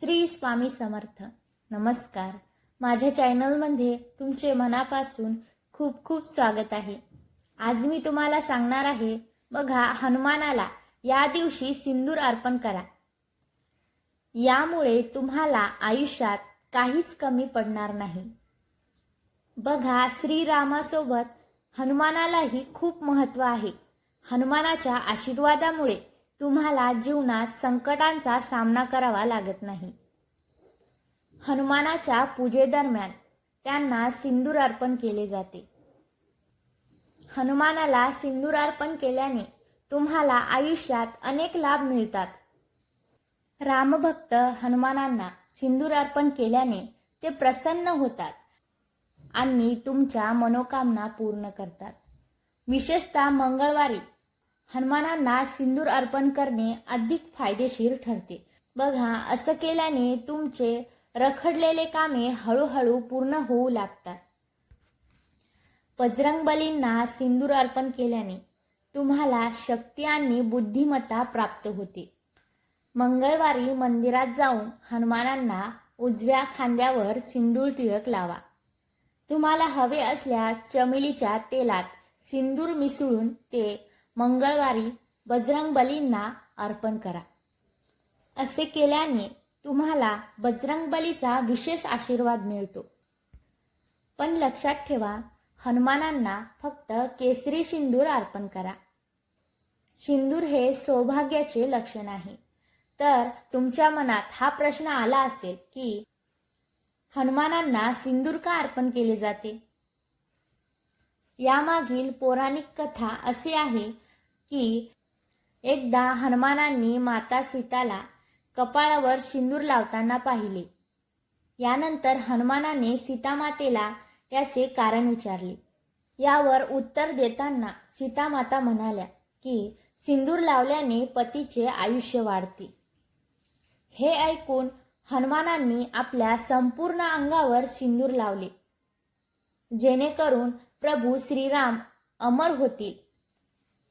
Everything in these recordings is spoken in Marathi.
श्री स्वामी समर्थ. नमस्कार. माझ्या चॅनलमध्ये तुमचे मनापासून खूप खूप स्वागत आहे. आज मी तुम्हाला सांगणार आहे बघा हनुमानाला या दिवशी सिंदूर अर्पण करा. यामुळे तुम्हाला आयुष्यात काहीच कमी पडणार नाही. बघा श्रीरामासोबत हनुमानालाही खूप महत्त्व आहे. हनुमानाच्या आशीर्वादामुळे तुम्हाला जीवनात संकटांचा सामना करावा लागत नाही. हनुमानाच्या पूजेदरम्यान त्यांना सिंदूर अर्पण केले जाते. हनुमानाला सिंदूर अर्पण केल्याने तुम्हाला आयुष्यात अनेक लाभ मिळतात. रामभक्त हनुमानांना सिंदूर अर्पण केल्याने ते प्रसन्न होतात आणि तुमच्या मनोकामना पूर्ण करतात. विशेषतः मंगळवारी हनुमानांना सिंदूर अर्पण करणे अधिक फायदेशीर ठरते. बघा असं केल्याने तुमचे रखडलेले कामे हळूहळू पूर्ण होऊ लागतात. बजरंगबलींना सिंदूर अर्पण केल्याने तुम्हाला शक्ती आणि बुद्धिमत्ता प्राप्त होते. मंगळवारी मंदिरात जाऊन हनुमानांना उजव्या खांद्यावर सिंदूर टिळक लावा. तुम्हाला हवे असल्यास चमेलीच्या तेलात सिंदूर मिसळून ते मंगळवारी बजरंग बलींना अर्पण करा. असे केल्याने तुम्हाला बजरंग बलीचा विशेष आशीर्वाद मिळतो. पण लक्षात ठेवा हनुमानांना फक्त केसरी सिंदूर अर्पण करा. सिंदूर हे सौभाग्याचे लक्षण आहे. तर तुमच्या मनात हा प्रश्न आला असेल की हनुमानांना सिंदूर का अर्पण केले जाते? यामागील पौराणिक कथा असे आहे की एकदा हनुमानांनी माता सीताला कपाळावर सिंदूर लावताना पाहिले. यानंतर हनुमानाने सीतामातेला त्याचे कारण विचारले. यावर उत्तर देताना सीतामाता म्हणाल्या की सिंदूर लावल्याने पतीचे आयुष्य वाढते. हे ऐकून हनुमानांनी आपल्या संपूर्ण अंगावर सिंदूर लावले. जेणेकरून प्रभू श्रीराम अमर होतील.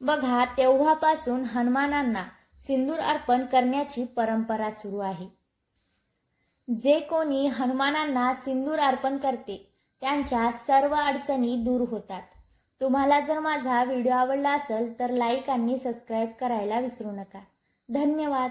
बघा तेव्हापासून हनुमानांना सिंदूर अर्पण करण्याची परंपरा सुरू आहे. जे कोणी हनुमानांना सिंदूर अर्पण करते त्यांच्या सर्व अडचणी दूर होतात. तुम्हाला जर माझा व्हिडिओ आवडला असेल तर लाईक आणि सबस्क्राईब करायला विसरू नका. धन्यवाद.